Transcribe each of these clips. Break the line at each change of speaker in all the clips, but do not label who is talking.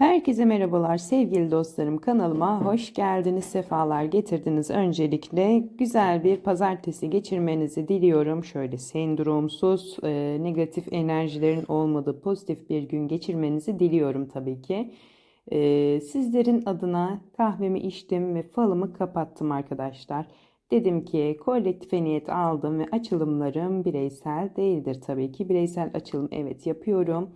Herkese merhabalar sevgili dostlarım. Kanalıma hoş geldiniz sefalar getirdiniz. Öncelikle güzel bir pazartesi geçirmenizi diliyorum. Şöyle sendromsuz e, negatif enerjilerin olmadığı pozitif bir gün geçirmenizi diliyorum tabii ki. E, sizlerin adına kahvemi içtim ve falımı kapattım arkadaşlar. Dedim ki kolektife niyet aldım ve açılımlarım bireysel değildir tabii ki. Bireysel açılım evet yapıyorum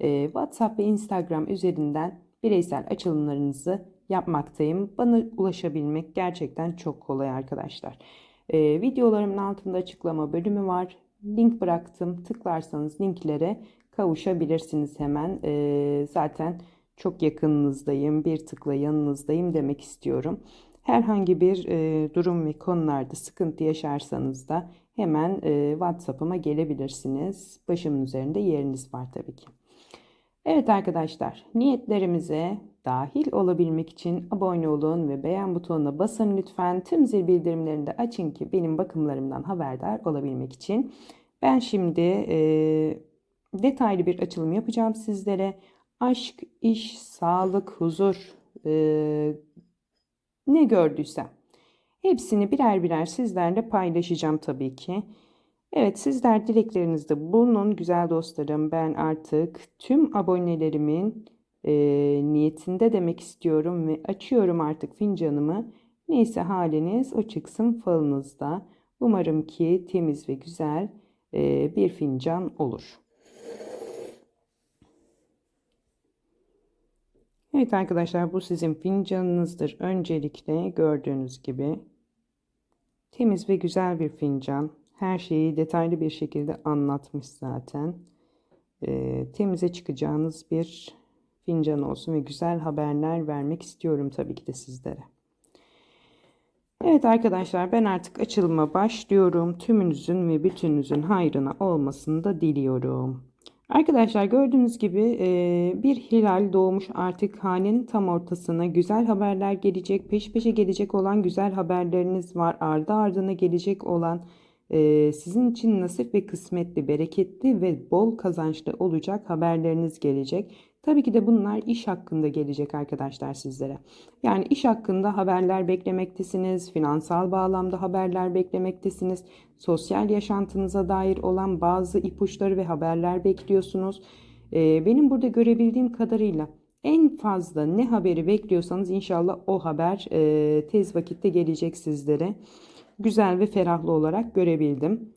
e, WhatsApp ve Instagram üzerinden bireysel açılımlarınızı yapmaktayım. Bana ulaşabilmek gerçekten çok kolay arkadaşlar. E, videolarımın altında açıklama bölümü var. Link bıraktım. Tıklarsanız linklere kavuşabilirsiniz hemen. E, zaten çok yakınınızdayım, bir tıkla yanınızdayım demek istiyorum. Herhangi bir e, durum ve konularda sıkıntı yaşarsanız da hemen e, WhatsApp'ıma gelebilirsiniz. Başımın üzerinde yeriniz var tabii ki. Evet arkadaşlar, niyetlerimize dahil olabilmek için abone olun ve beğen butonuna basın lütfen. Tüm zil bildirimlerini de açın ki benim bakımlarımdan haberdar olabilmek için. Ben şimdi e, detaylı bir açılım yapacağım sizlere. Aşk, iş, sağlık, huzur e, ne gördüysem hepsini birer birer sizlerle paylaşacağım tabii ki. Evet sizler dileklerinizde bulunun güzel dostlarım. Ben artık tüm abonelerimin e, niyetinde demek istiyorum ve açıyorum artık fincanımı. Neyse haliniz o çıksın falınızda. Umarım ki temiz ve güzel e, bir fincan olur. Evet arkadaşlar bu sizin fincanınızdır. Öncelikle gördüğünüz gibi temiz ve güzel bir fincan her şeyi detaylı bir şekilde anlatmış zaten. E, temize çıkacağınız bir fincan olsun ve güzel haberler vermek istiyorum tabii ki de sizlere. Evet arkadaşlar ben artık açılıma başlıyorum. Tümünüzün ve bütününüzün hayrına olmasını da diliyorum. Arkadaşlar gördüğünüz gibi e, bir hilal doğmuş artık hanenin tam ortasına güzel haberler gelecek. Peş peşe gelecek olan güzel haberleriniz var. Ardı ardına gelecek olan ee, sizin için nasip ve kısmetli, bereketli ve bol kazançlı olacak haberleriniz gelecek. Tabii ki de bunlar iş hakkında gelecek arkadaşlar sizlere. Yani iş hakkında haberler beklemektesiniz, finansal bağlamda haberler beklemektesiniz, sosyal yaşantınıza dair olan bazı ipuçları ve haberler bekliyorsunuz. Ee, benim burada görebildiğim kadarıyla en fazla ne haberi bekliyorsanız inşallah o haber e, tez vakitte gelecek sizlere güzel ve ferahlı olarak görebildim.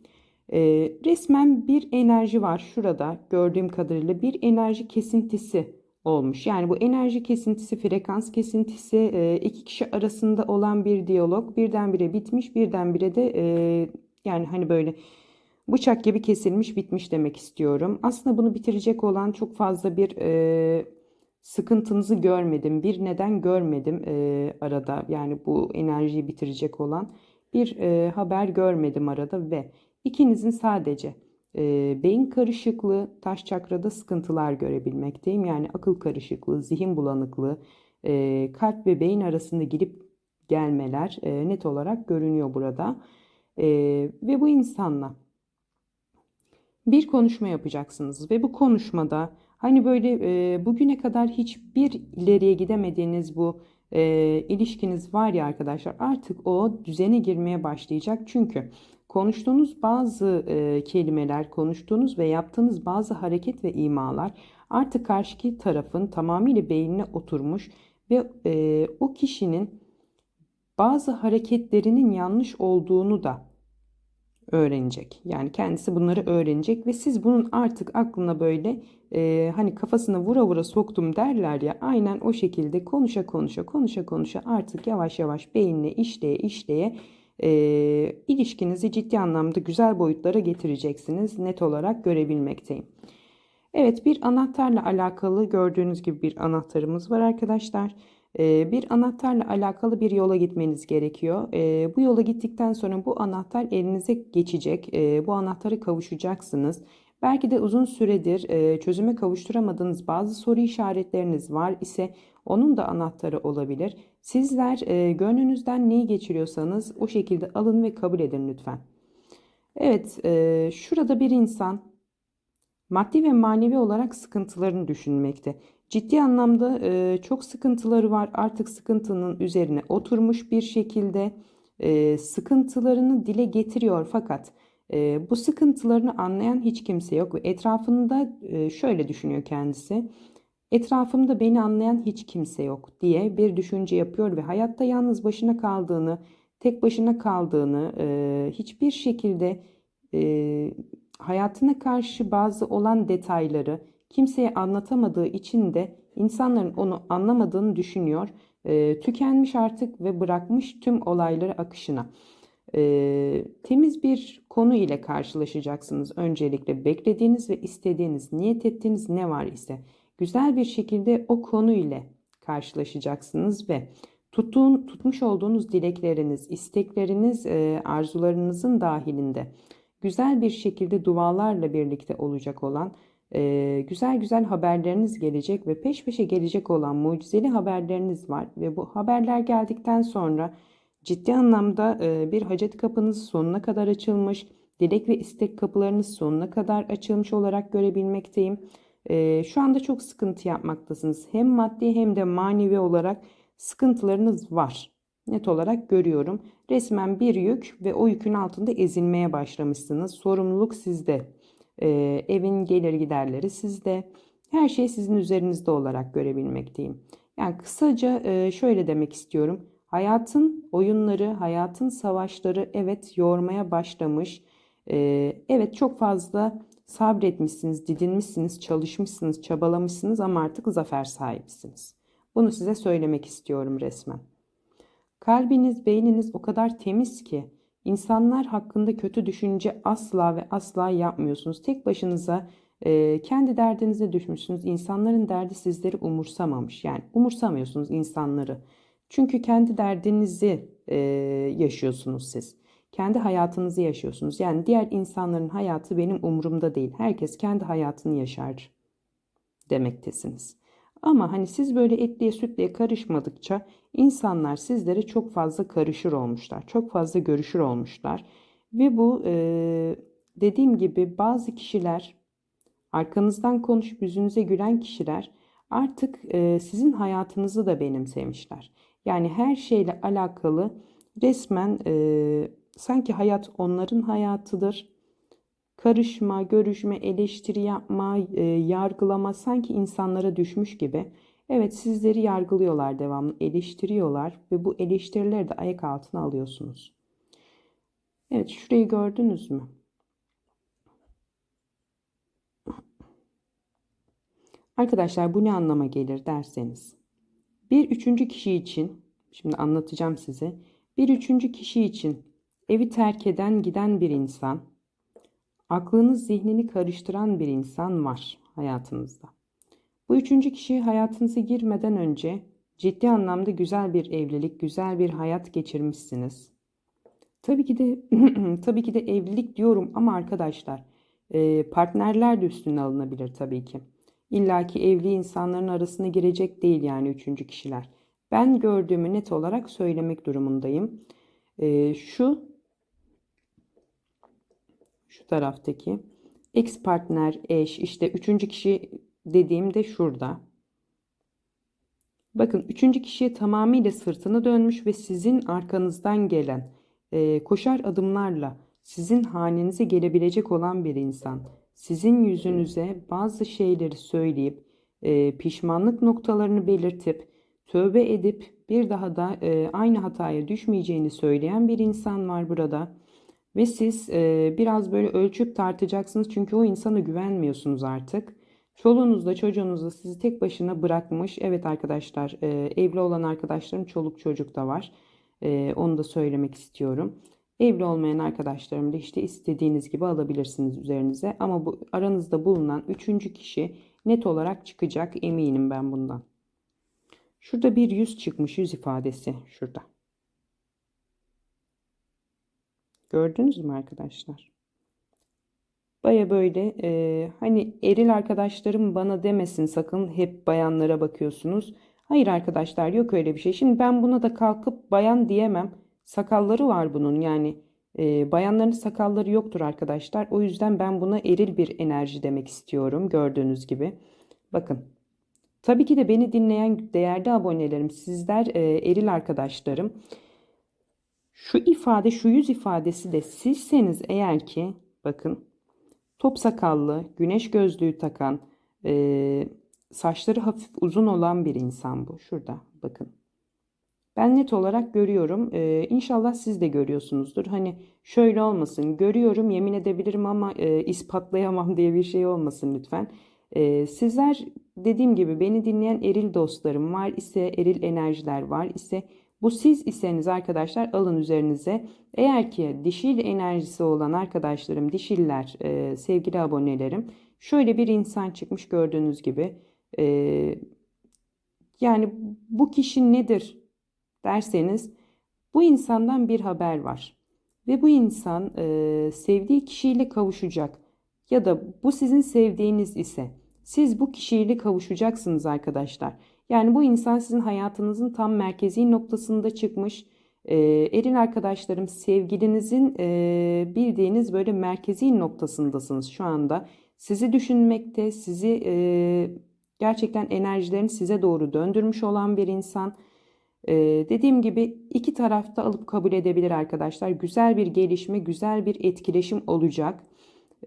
E, resmen bir enerji var şurada gördüğüm kadarıyla bir enerji kesintisi olmuş. Yani bu enerji kesintisi, frekans kesintisi e, iki kişi arasında olan bir diyalog birdenbire bitmiş, birdenbire de e, yani hani böyle bıçak gibi kesilmiş, bitmiş demek istiyorum. Aslında bunu bitirecek olan çok fazla bir e, sıkıntınızı görmedim, bir neden görmedim arada. Yani bu enerjiyi bitirecek olan bir e, haber görmedim arada ve ikinizin sadece e, beyin karışıklığı, taş çakrada sıkıntılar görebilmekteyim. Yani akıl karışıklığı, zihin bulanıklığı, e, kalp ve beyin arasında gidip gelmeler e, net olarak görünüyor burada. E, ve bu insanla bir konuşma yapacaksınız ve bu konuşmada hani böyle e, bugüne kadar hiçbir ileriye gidemediğiniz bu e, ilişkiniz var ya arkadaşlar artık o düzene girmeye başlayacak. Çünkü konuştuğunuz bazı e, kelimeler, konuştuğunuz ve yaptığınız bazı hareket ve imalar artık karşıki tarafın tamamıyla beynine oturmuş ve e, o kişinin bazı hareketlerinin yanlış olduğunu da öğrenecek. Yani kendisi bunları öğrenecek ve siz bunun artık aklına böyle e, hani kafasına vura vura soktum derler ya aynen o şekilde konuşa konuşa konuşa konuşa artık yavaş yavaş beynine işleye işleye e, ilişkinizi ciddi anlamda güzel boyutlara getireceksiniz net olarak görebilmekteyim. Evet bir anahtarla alakalı gördüğünüz gibi bir anahtarımız var arkadaşlar. Ee, bir anahtarla alakalı bir yola gitmeniz gerekiyor. Ee, bu yola gittikten sonra bu anahtar elinize geçecek. Ee, bu anahtarı kavuşacaksınız. Belki de uzun süredir e, çözüme kavuşturamadığınız bazı soru işaretleriniz var ise onun da anahtarı olabilir. Sizler e, gönlünüzden neyi geçiriyorsanız o şekilde alın ve kabul edin lütfen. Evet, e, şurada bir insan maddi ve manevi olarak sıkıntılarını düşünmekte. Ciddi anlamda e, çok sıkıntıları var. Artık sıkıntının üzerine oturmuş bir şekilde e, sıkıntılarını dile getiriyor fakat e, bu sıkıntılarını anlayan hiç kimse yok etrafında e, şöyle düşünüyor kendisi. Etrafımda beni anlayan hiç kimse yok diye bir düşünce yapıyor ve hayatta yalnız başına kaldığını, tek başına kaldığını, e, hiçbir şekilde e, hayatına karşı bazı olan detayları kimseye anlatamadığı için de insanların onu anlamadığını düşünüyor. E, tükenmiş artık ve bırakmış tüm olayları akışına. E, temiz bir konu ile karşılaşacaksınız. Öncelikle beklediğiniz ve istediğiniz, niyet ettiğiniz ne var ise güzel bir şekilde o konu ile karşılaşacaksınız ve tuttuğun, tutmuş olduğunuz dilekleriniz, istekleriniz, e, arzularınızın dahilinde güzel bir şekilde dualarla birlikte olacak olan e, güzel güzel haberleriniz gelecek ve peş peşe gelecek olan mucizeli haberleriniz var ve bu haberler geldikten sonra ciddi anlamda e, bir hacet kapınız sonuna kadar açılmış, dilek ve istek kapılarınız sonuna kadar açılmış olarak görebilmekteyim. E, şu anda çok sıkıntı yapmaktasınız. Hem maddi hem de manevi olarak sıkıntılarınız var. Net olarak görüyorum. Resmen bir yük ve o yükün altında ezilmeye başlamışsınız. Sorumluluk sizde. Ee, evin gelir giderleri sizde. Her şey sizin üzerinizde olarak görebilmekteyim. Yani kısaca e, şöyle demek istiyorum. Hayatın oyunları, hayatın savaşları evet yormaya başlamış. Ee, evet çok fazla sabretmişsiniz, didinmişsiniz, çalışmışsınız, çabalamışsınız ama artık zafer sahibisiniz. Bunu size söylemek istiyorum resmen. Kalbiniz, beyniniz o kadar temiz ki insanlar hakkında kötü düşünce asla ve asla yapmıyorsunuz. Tek başınıza e, kendi derdinize düşmüşsünüz. İnsanların derdi sizleri umursamamış. Yani umursamıyorsunuz insanları. Çünkü kendi derdinizi e, yaşıyorsunuz siz. Kendi hayatınızı yaşıyorsunuz. Yani diğer insanların hayatı benim umurumda değil. Herkes kendi hayatını yaşar demektesiniz. Ama hani siz böyle etliye sütlüye karışmadıkça insanlar sizlere çok fazla karışır olmuşlar. Çok fazla görüşür olmuşlar. Ve bu e, dediğim gibi bazı kişiler arkanızdan konuşup yüzünüze gülen kişiler artık e, sizin hayatınızı da benimsemişler. Yani her şeyle alakalı resmen e, sanki hayat onların hayatıdır karışma, görüşme, eleştiri yapma, e, yargılama sanki insanlara düşmüş gibi. Evet sizleri yargılıyorlar devamlı, eleştiriyorlar ve bu eleştirileri de ayak altına alıyorsunuz. Evet şurayı gördünüz mü? Arkadaşlar bu ne anlama gelir derseniz. Bir üçüncü kişi için, şimdi anlatacağım size. Bir üçüncü kişi için evi terk eden giden bir insan, aklınız zihnini karıştıran bir insan var hayatınızda. Bu üçüncü kişi hayatınıza girmeden önce ciddi anlamda güzel bir evlilik, güzel bir hayat geçirmişsiniz. Tabii ki de tabii ki de evlilik diyorum ama arkadaşlar e, partnerler de üstüne alınabilir tabii ki. İlla ki evli insanların arasına girecek değil yani üçüncü kişiler. Ben gördüğümü net olarak söylemek durumundayım. E, şu şu taraftaki ex partner, eş, işte üçüncü kişi dediğim de şurada. Bakın üçüncü kişiye tamamıyla sırtını dönmüş ve sizin arkanızdan gelen e, koşar adımlarla sizin hanenize gelebilecek olan bir insan. Sizin yüzünüze bazı şeyleri söyleyip e, pişmanlık noktalarını belirtip tövbe edip bir daha da e, aynı hataya düşmeyeceğini söyleyen bir insan var burada. Ve siz e, biraz böyle ölçüp tartacaksınız çünkü o insana güvenmiyorsunuz artık. Çoluğunuz da çocuğunuz da sizi tek başına bırakmış. Evet arkadaşlar e, evli olan arkadaşlarım çoluk çocuk da var. E, onu da söylemek istiyorum. Evli olmayan arkadaşlarım da işte istediğiniz gibi alabilirsiniz üzerinize. Ama bu aranızda bulunan üçüncü kişi net olarak çıkacak eminim ben bundan. Şurada bir yüz çıkmış yüz ifadesi şurada. Gördünüz mü arkadaşlar? Baya böyle e, hani eril arkadaşlarım bana demesin sakın hep bayanlara bakıyorsunuz. Hayır arkadaşlar yok öyle bir şey. Şimdi ben buna da kalkıp bayan diyemem. Sakalları var bunun yani E, bayanların sakalları yoktur arkadaşlar. O yüzden ben buna eril bir enerji demek istiyorum. Gördüğünüz gibi. Bakın. Tabii ki de beni dinleyen değerli abonelerim, sizler e, eril arkadaşlarım. Şu ifade, şu yüz ifadesi de sizseniz eğer ki bakın top sakallı, güneş gözlüğü takan, e, saçları hafif uzun olan bir insan bu. Şurada bakın. Ben net olarak görüyorum. Ee, inşallah siz de görüyorsunuzdur. Hani şöyle olmasın. Görüyorum, yemin edebilirim ama e, ispatlayamam diye bir şey olmasın lütfen. Ee, sizler dediğim gibi beni dinleyen eril dostlarım var ise eril enerjiler var ise bu siz iseniz arkadaşlar alın üzerinize. Eğer ki dişil enerjisi olan arkadaşlarım, dişiller, e, sevgili abonelerim şöyle bir insan çıkmış gördüğünüz gibi. E, yani bu kişi nedir derseniz bu insandan bir haber var. Ve bu insan e, sevdiği kişiyle kavuşacak. Ya da bu sizin sevdiğiniz ise siz bu kişiyle kavuşacaksınız arkadaşlar. Yani bu insan sizin hayatınızın tam merkezi noktasında çıkmış. E, eril arkadaşlarım sevgilinizin e, bildiğiniz böyle merkezi noktasındasınız şu anda. Sizi düşünmekte, sizi e, gerçekten enerjilerini size doğru döndürmüş olan bir insan. E, dediğim gibi iki tarafta alıp kabul edebilir arkadaşlar. Güzel bir gelişme, güzel bir etkileşim olacak.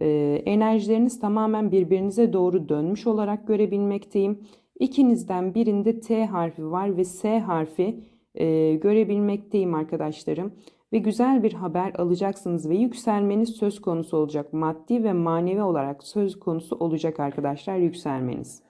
E, enerjileriniz tamamen birbirinize doğru dönmüş olarak görebilmekteyim. İkinizden birinde T harfi var ve S harfi e, görebilmekteyim arkadaşlarım. Ve güzel bir haber alacaksınız ve yükselmeniz söz konusu olacak. Maddi ve manevi olarak söz konusu olacak arkadaşlar yükselmeniz.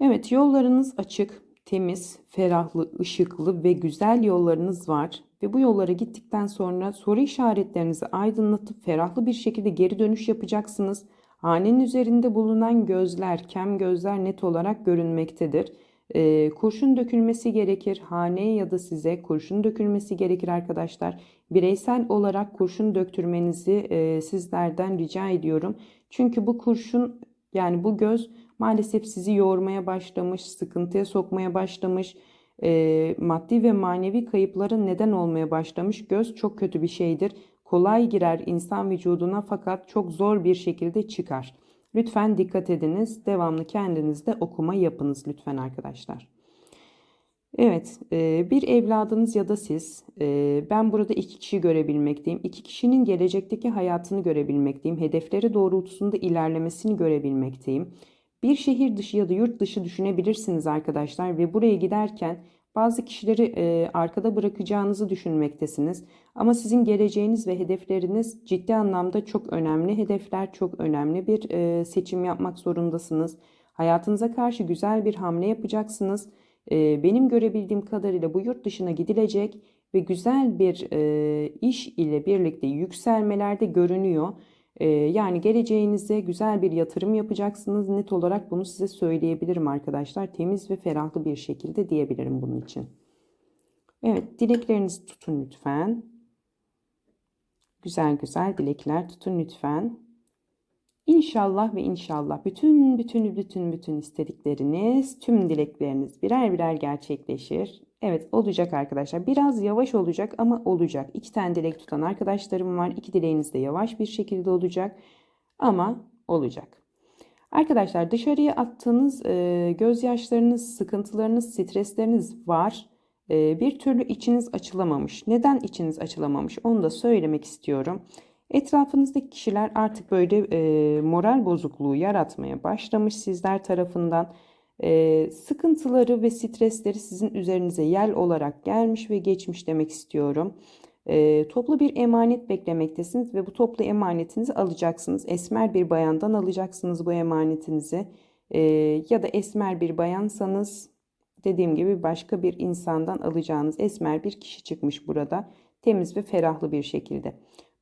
Evet yollarınız açık, temiz, ferahlı, ışıklı ve güzel yollarınız var. Ve bu yollara gittikten sonra soru işaretlerinizi aydınlatıp ferahlı bir şekilde geri dönüş yapacaksınız. Hanenin üzerinde bulunan gözler, kem gözler net olarak görünmektedir. E, kurşun dökülmesi gerekir. Haneye ya da size kurşun dökülmesi gerekir arkadaşlar. Bireysel olarak kurşun döktürmenizi e, sizlerden rica ediyorum. Çünkü bu kurşun yani bu göz maalesef sizi yormaya başlamış, sıkıntıya sokmaya başlamış, e, maddi ve manevi kayıpların neden olmaya başlamış. Göz çok kötü bir şeydir. Kolay girer insan vücuduna fakat çok zor bir şekilde çıkar. Lütfen dikkat ediniz. Devamlı kendinizde okuma yapınız lütfen arkadaşlar. Evet, e, bir evladınız ya da siz, e, ben burada iki kişi görebilmekteyim. İki kişinin gelecekteki hayatını görebilmekteyim. Hedefleri doğrultusunda ilerlemesini görebilmekteyim. Bir şehir dışı ya da yurt dışı düşünebilirsiniz arkadaşlar ve buraya giderken bazı kişileri e, arkada bırakacağınızı düşünmektesiniz. Ama sizin geleceğiniz ve hedefleriniz ciddi anlamda çok önemli hedefler, çok önemli bir e, seçim yapmak zorundasınız. Hayatınıza karşı güzel bir hamle yapacaksınız. E, benim görebildiğim kadarıyla bu yurt dışına gidilecek ve güzel bir e, iş ile birlikte yükselmelerde görünüyor. E, yani geleceğinize güzel bir yatırım yapacaksınız. Net olarak bunu size söyleyebilirim arkadaşlar. Temiz ve ferahlı bir şekilde diyebilirim bunun için. Evet dileklerinizi tutun lütfen. Güzel güzel dilekler tutun lütfen. İnşallah ve inşallah bütün bütün bütün bütün istedikleriniz, tüm dilekleriniz birer birer gerçekleşir. Evet olacak arkadaşlar. Biraz yavaş olacak ama olacak. İki tane dilek tutan arkadaşlarım var. İki dileğiniz de yavaş bir şekilde olacak. Ama olacak. Arkadaşlar dışarıya attığınız e, gözyaşlarınız, sıkıntılarınız, stresleriniz var. E, bir türlü içiniz açılamamış. Neden içiniz açılamamış onu da söylemek istiyorum. Etrafınızdaki kişiler artık böyle e, moral bozukluğu yaratmaya başlamış sizler tarafından. Sıkıntıları ve stresleri sizin üzerinize yel olarak gelmiş ve geçmiş demek istiyorum. E, toplu bir emanet beklemektesiniz ve bu toplu emanetinizi alacaksınız. Esmer bir bayandan alacaksınız bu emanetinizi. E, ya da esmer bir bayansanız dediğim gibi başka bir insandan alacağınız esmer bir kişi çıkmış burada. Temiz ve ferahlı bir şekilde.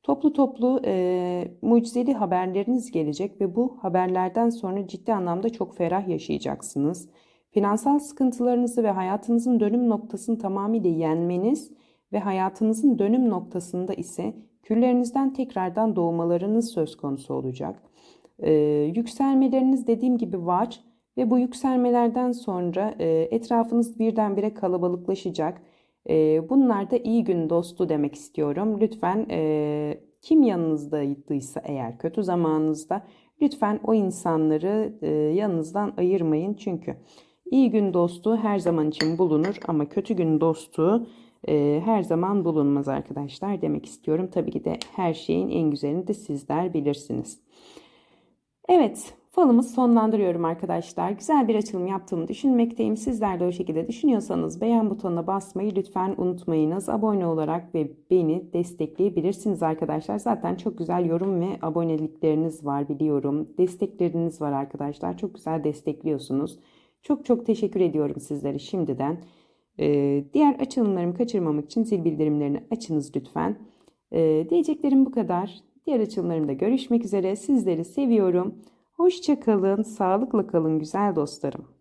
Toplu toplu e, mucizeli haberleriniz gelecek ve bu haberlerden sonra ciddi anlamda çok ferah yaşayacaksınız. Finansal sıkıntılarınızı ve hayatınızın dönüm noktasını tamamıyla yenmeniz ve hayatınızın dönüm noktasında ise küllerinizden tekrardan doğmalarınız söz konusu olacak. Ee, yükselmeleriniz dediğim gibi var ve bu yükselmelerden sonra e, etrafınız birdenbire kalabalıklaşacak E, bunlar da iyi gün dostu demek istiyorum. Lütfen kim yanınızdaysa eğer kötü zamanınızda lütfen o insanları yanınızdan ayırmayın. Çünkü iyi gün dostu her zaman için bulunur ama kötü gün dostu her zaman bulunmaz arkadaşlar demek istiyorum. Tabii ki de her şeyin en güzelini de sizler bilirsiniz. Evet, falımı sonlandırıyorum arkadaşlar. Güzel bir açılım yaptığımı düşünmekteyim. Sizler de o şekilde düşünüyorsanız beğen butonuna basmayı lütfen unutmayınız. Abone olarak ve beni destekleyebilirsiniz arkadaşlar. Zaten çok güzel yorum ve abonelikleriniz var biliyorum. Destekleriniz var arkadaşlar. Çok güzel destekliyorsunuz. Çok çok teşekkür ediyorum sizlere şimdiden. Ee, diğer açılımlarımı kaçırmamak için zil bildirimlerini açınız lütfen. Ee, diyeceklerim bu kadar. Diğer açılımlarımda görüşmek üzere. Sizleri seviyorum. Hoşça kalın, sağlıkla kalın güzel dostlarım.